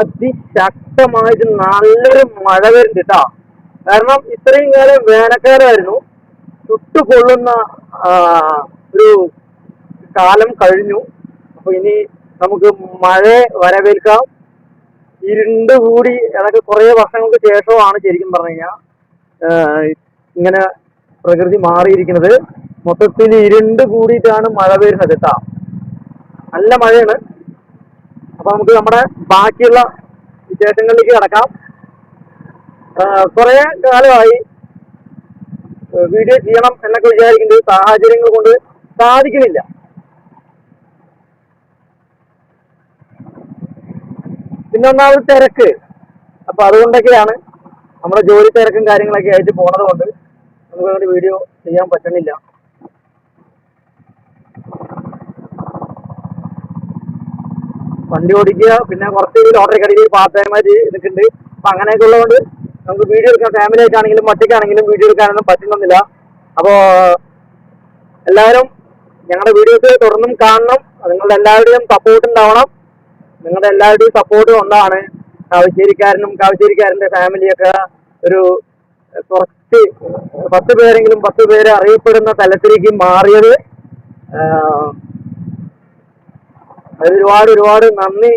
അതിശക്തമായിട്ട് നല്ലൊരു മഴ വരുന്നുണ്ട് കേട്ടാ കാരണം ഇത്രയും കാലം വേനൽക്കാലമായിരുന്നു. ചുട്ടുകൊള്ളുന്ന ഒരു കാലം കഴിഞ്ഞു. അപ്പൊ ഇനി നമുക്ക് മഴ വരവേൽക്കാം. ഇരുണ്ട് കൂടി അതൊക്കെ കുറേ വർഷങ്ങൾക്ക് ശേഷമാണ് ശരിക്കും പറഞ്ഞു കഴിഞ്ഞാൽ ഇങ്ങനെ പ്രകൃതി മാറിയിരിക്കുന്നത്. മൊത്തത്തിൽ ഇരുണ്ട് കൂടിയിട്ടാണ് മഴ വരുന്നത് കേട്ടാ നല്ല മഴയാണ്. അപ്പൊ നമുക്ക് നമ്മുടെ ബാക്കിയുള്ള വിശേഷങ്ങളിലേക്ക് കടക്കാം. കുറെ കാലമായി വീഡിയോ ചെയ്യണം എന്നൊക്കെ വിചാരിക്കുന്നത് സാഹചര്യങ്ങൾ കൊണ്ട് സാധിക്കുന്നില്ല. പിന്നെ ഒന്നാമത് തിരക്ക്. അപ്പൊ അതുകൊണ്ടൊക്കെയാണ് നമ്മുടെ ജോലി തിരക്കും കാര്യങ്ങളൊക്കെ ആയിട്ട് പോണത് കൊണ്ട് നമുക്ക് വീഡിയോ ചെയ്യാൻ പറ്റണില്ല വണ്ടി ഓടിക്കുക പിന്നെ കുറച്ച് ലോട്ടറി കടയിൽ പാർട്ട് ടൈമായിട്ട് നിൽക്കുന്നുണ്ട് അപ്പൊ അങ്ങനെയൊക്കെ ഉള്ളതുകൊണ്ട് നമുക്ക് വീഡിയോ എടുക്കാൻ ഫാമിലി ആയിട്ടാണെങ്കിലും ഒറ്റയ്ക്കാണെങ്കിലും വീഡിയോ എടുക്കാനൊന്നും പറ്റുന്നില്ല അപ്പോ എല്ലാവരും ഞങ്ങളുടെ വീഡിയോസ് തുടർന്നും കാണണം. നിങ്ങളുടെ എല്ലാവരുടെയും സപ്പോർട്ട് ഉണ്ടാവണം. നിങ്ങളുടെ എല്ലാവരുടെയും സപ്പോർട്ട് കൊണ്ടാണ് കാവശ്ശേരിക്കാരനും കാവശ്ശേരിക്കാരന്റെ ഫാമിലിയൊക്കെ ഒരു കുറച്ച് പത്ത് പേരെങ്കിലും പത്ത് പേരെ അറിയപ്പെടുന്ന തലത്തിലേക്ക് മാറിയത്. അതിൽ ഒരുപാട് ഒരുപാട് നന്ദി.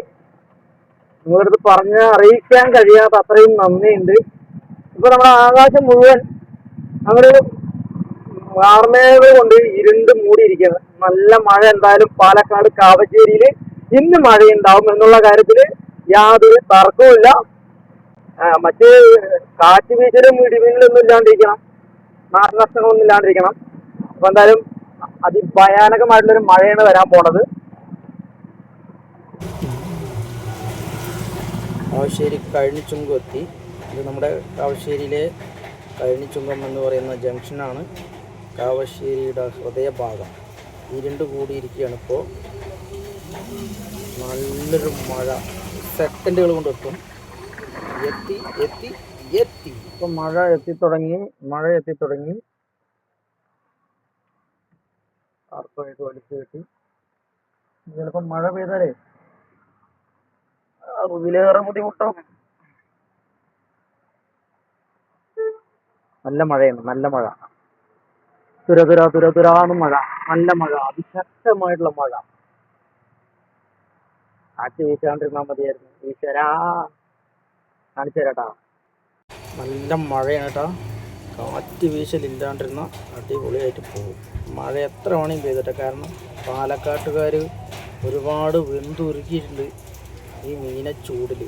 നിങ്ങളടുത്ത് പറഞ്ഞ് അറിയിക്കാൻ കഴിയാത്ത അത്രയും നന്ദിയുണ്ട്. ഇപ്പൊ നമ്മുടെ ആകാശം മുഴുവൻ അങ്ങനെ വാർമേകൾ കൊണ്ട് ഇരുണ്ട് മൂടിയിരിക്കുകയാണ്. നല്ല മഴ എന്തായാലും പാലക്കാട് കാവച്ചേരിയിൽ ഇന്ന് മഴയുണ്ടാവും എന്നുള്ള കാര്യത്തിൽ യാതൊരു തർക്കവുമില്ല മറ്റ് കാറ്റ് വീശലും ഇടിമിന്നലൊന്നും ഇല്ലാണ്ടിരിക്കണം. നാശനഷ്ടങ്ങളൊന്നും ഇല്ലാണ്ടിരിക്കണം. അപ്പൊ എന്തായാലും അതിഭയാനകമായിട്ടുള്ളൊരു മഴയാണ് വരാൻ പോണത്. കാവശ്ശേരി കഴിഞ്ഞിച്ചുങ്കം എത്തി ഇത് നമ്മുടെ കാവശ്ശേരിയിലെ കഴിഞ്ഞിച്ചുങ്കം എന്ന് പറയുന്ന ജംഗ്ഷനാണ്. കാവശ്ശേരിയുടെ ഹൃദയഭാഗം. ഇരുണ്ട് കൂടിയിരിക്കുകയാണ് ഇപ്പോൾ നല്ലൊരു മഴ. സെക്കൻഡുകൾ കൊണ്ട് എത്തും. എത്തി എത്തി എത്തി. ഇപ്പം മഴ എത്തിത്തുടങ്ങി മഴ എത്തിത്തുടങ്ങി ആർക്കുമായിട്ട് വലിച്ചു കെട്ടി. ചിലപ്പം മഴ പെയ്താലേ അതിലേറെ ബുദ്ധിമുട്ടോ. നല്ല മഴയാണ് നല്ല മഴ. തുര തുര തുര തുരാന്ന് മഴ. നല്ല മഴ അതിശക്തമായിട്ടുള്ള മഴ. കാറ്റ് വീശാണ്ടിരുന്നാ മതിയായിരുന്നു. ഈശ്വരാ കാണിച്ചു തരാട്ടാ. നല്ല മഴയാണ് കേട്ടോ കാറ്റ് വീശലില്ലാണ്ടിരുന്ന അടിപൊളിയായിട്ട് പോകും. മഴ എത്ര വേണമെങ്കിലും പെയ്തിട്ടെ. കാരണം പാലക്കാട്ടുകാർ ഒരുപാട് വെന്തുരുക്കിയിട്ടുണ്ട്. ഈ മീനച്ചൂടിൽ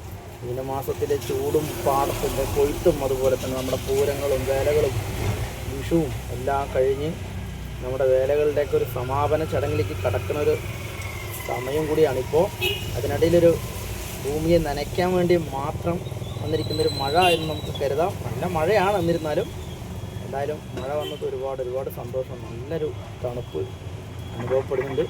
മീനമാസത്തിലെ ചൂടും പാടത്തിന്റെ കൊയ്ത്തും അതുപോലെ തന്നെ നമ്മുടെ പൂരങ്ങളും വേലകളും വിഷുവും എല്ലാം കഴിഞ്ഞ് നമ്മുടെ വേലകളുടെയൊക്കെ ഒരു സമാപന ചടങ്ങിലേക്ക് കടക്കുന്ന ഒരു സമയം കൂടിയാണിപ്പോൾ അതിനിടയിലൊരു ഭൂമിയെ നനയ്ക്കാൻ വേണ്ടി മാത്രം വന്നിരിക്കുന്ന ഒരു മഴ എന്ന് നമുക്ക് കരുതാം. നല്ല മഴയാണ് എന്നിരുന്നാലും. എന്തായാലും മഴ വന്നത് ഒരുപാട് ഒരുപാട് സന്തോഷം നല്ലൊരു തണുപ്പ് അനുഭവപ്പെടുന്നുണ്ട്.